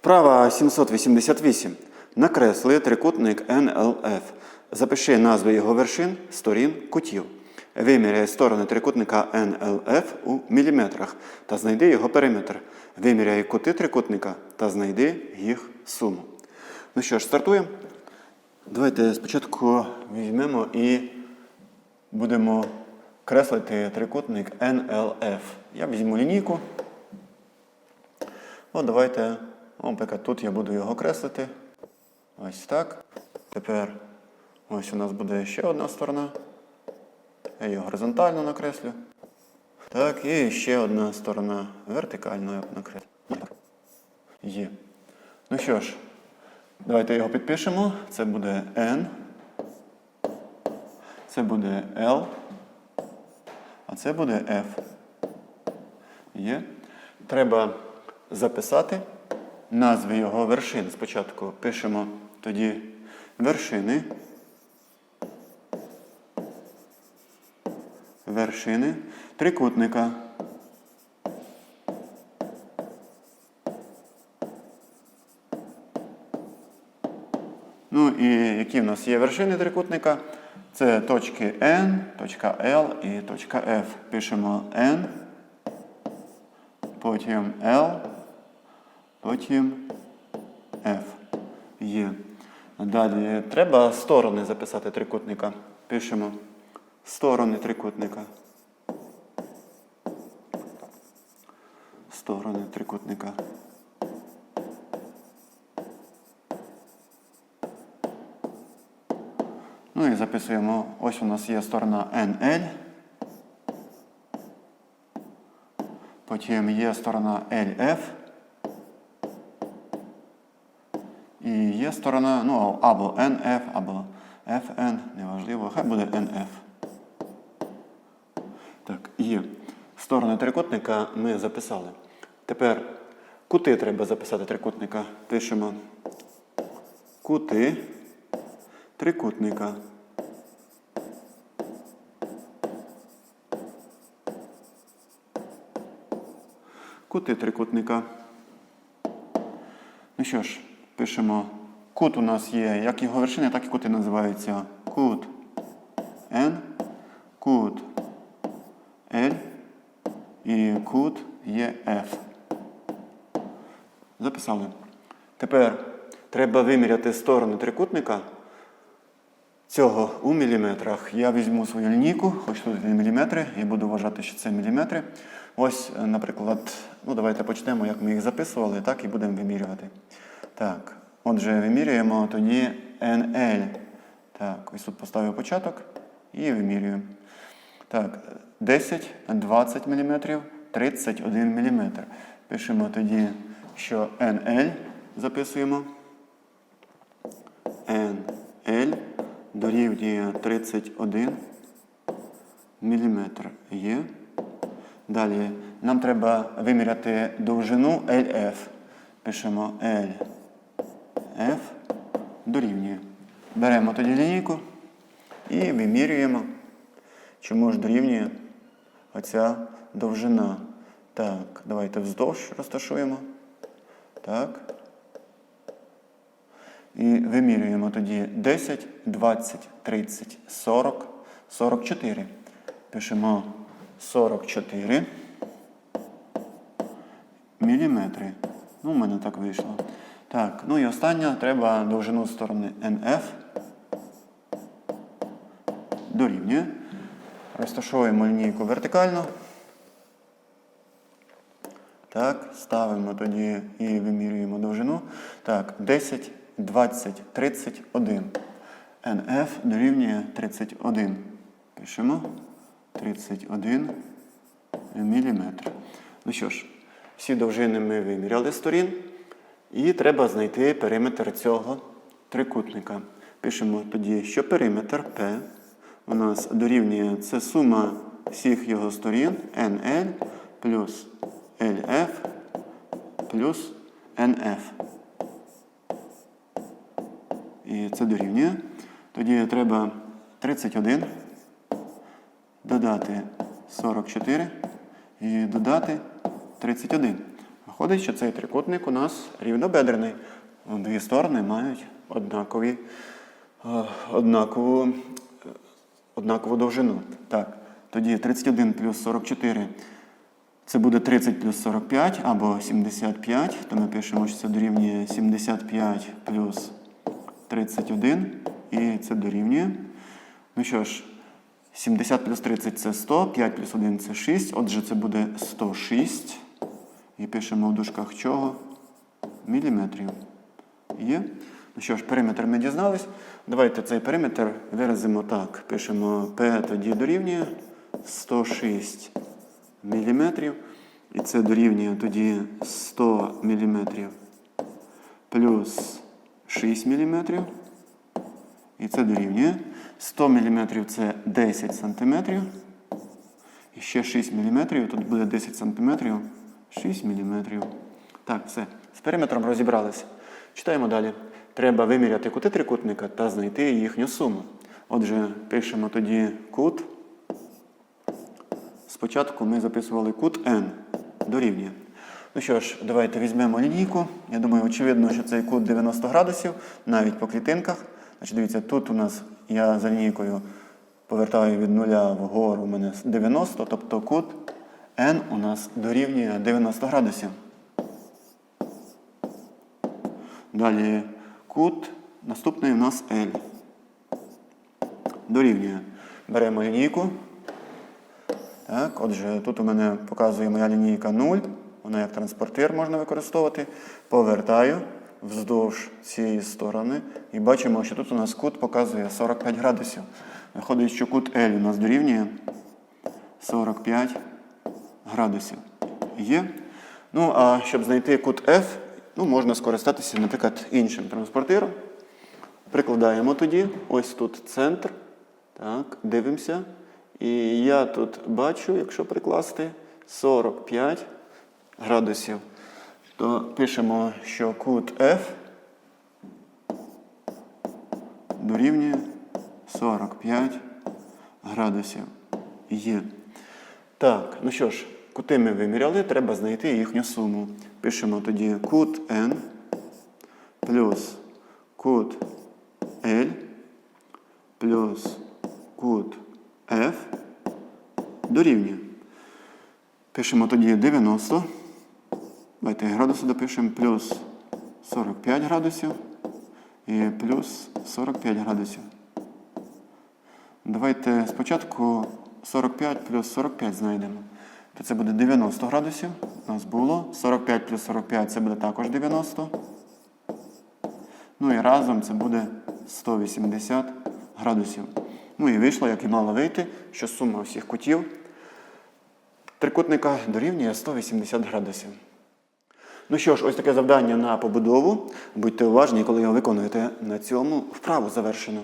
Вправа 788. Накресли трикутник NLF. Запиши назви його вершин, сторін, кутів. Виміряй сторони трикутника NLF у міліметрах та знайди його периметр. Виміряй кути трикутника та знайди їх суму. Ну що ж, стартуємо. Давайте спочатку візьмемо і будемо креслити трикутник NLF. Я візьму лінійку. От давайте, наприклад, тут я буду його креслити. Ось так. Тепер ось у нас буде ще одна сторона. Я її горизонтально накреслю. Так, і ще одна сторона вертикально я накреслю. Є. Ну що ж, давайте його підпишемо. Це буде N. Це буде L. А це буде F. Є. Треба записати назви його вершин. Спочатку пишемо тоді вершини. Вершини трикутника. Ну і які в нас є вершини трикутника? Це точки N, точка L і точка F. Пишемо N, потім L, потім F. Є. Далі треба сторони записати трикутника. Пишемо сторони трикутника. Сторони трикутника. Ну і записуємо, ось у нас є сторона NL. Потім є сторона LF. І є сторона, ну, або NF, або FN, неважливо, хай буде NF. Так, є. Сторони трикутника ми записали. Тепер кути треба записати трикутника. Пишемо кути трикутника. Кути трикутника. Ну що ж, пишемо. Кут у нас є, як його вершини, так і кути називаються. Кут N, кут L і кут є F. Записали. Тепер треба виміряти сторони трикутника цього у міліметрах. Я візьму свою лінійку, хоч тут міліметри, і буду вважати, що це міліметри. Ось, е, наприклад, ну давайте почнемо, як ми їх записували, так і будемо вимірювати. Так, отже, вимірюємо тоді NL. Так, ось тут поставив початок і вимірюємо. Так, 10, 20 мм, 31 мм. Пишемо тоді, що NL записуємо. NL дорівнює 31 мм є. Далі нам треба виміряти довжину LF. Пишемо LF дорівнює. Беремо тоді лінійку і вимірюємо, чому ж дорівнює оця довжина. Так, давайте вздовж розташуємо. Так. І вимірюємо тоді 10, 20, 30, 40, 44. Пишемо 44 міліметри. Ну, у мене так вийшло. Так, ну і остання треба довжину сторони NF. Дорівнює. Розташовуємо лінійку вертикально. Так, ставимо тоді і вимірюємо довжину. Так, 10, 20, 31. NF дорівнює 31. Пишемо 31 міліметр. Ну що ж, всі довжини ми виміряли сторін. І треба знайти периметр цього трикутника. Пишемо тоді, що периметр P у нас дорівнює це сума всіх його сторін NL плюс LF плюс NF. І це дорівнює. Тоді треба 31 додати 44 і додати 31. Виходить, що цей трикутник у нас рівнобедрений. Дві сторони мають однакові, е, однакову, е, однакову довжину. Так, тоді 31 плюс 44 це буде 30 плюс 45 або 75. То ми пишемо, що це дорівнює 75 плюс 31. І це дорівнює. Ну що ж, 70 плюс 30 це 100, 5 плюс 1 це 6. Отже, це буде 106. І пишемо в дужках чого? Міліметрів. Є. Ну що ж, периметр ми дізнались. Давайте цей периметр виразимо так. Пишемо P тоді дорівнює 106 міліметрів. І це дорівнює тоді 100 міліметрів плюс 6 міліметрів. І це дорівнює. 100 мм це 10 см. І ще 6 мм. Тут буде 10 см. 6 мм. Так, все. З периметром розібралися. Читаємо далі. Треба виміряти кути трикутника та знайти їхню суму. Отже, пишемо тоді кут. Спочатку ми записували кут n дорівнює. Ну що ж, давайте візьмемо лінійку. Я думаю, очевидно, що цей кут 90 градусів, навіть по клітинках. Значить, дивіться, тут у нас я за лінійкою повертаю від нуля вгору у мене 90, тобто кут n у нас дорівнює 90 градусів. Далі кут, наступний у нас L. Дорівнює. Беремо лінійку. Так, отже, тут у мене показує моя лінійка 0. Вона як транспортир можна використовувати. Повертаю вздовж цієї сторони. І бачимо, що тут у нас кут показує 45 градусів. Виходить, що кут L у нас дорівнює 45 градусів. Є. Ну, а щоб знайти кут F, ну, можна скористатися, наприклад, іншим транспортиром. Прикладаємо тоді. Ось тут центр. Так, дивимося. І я тут бачу, якщо прикласти 45 градусів, то пишемо, що кут F дорівнює 45 градусів. Є. Так, ну що ж, кути ми виміряли, треба знайти їхню суму. Пишемо тоді кут N плюс кут L плюс кут F дорівнює. Пишемо тоді 90. Давайте градуси допишемо плюс 45 градусів і плюс 45 градусів. Давайте спочатку 45 плюс 45 знайдемо. То це буде 90 градусів. У нас було. 45 плюс 45 це буде також 90. Ну і разом це буде 180 градусів. Ну і вийшло, як і мало вийти, що сума всіх кутів трикутника дорівнює 180 градусів. Ну що ж, ось таке завдання на побудову. Будьте уважні, коли його виконуєте. На цьому вправу завершено.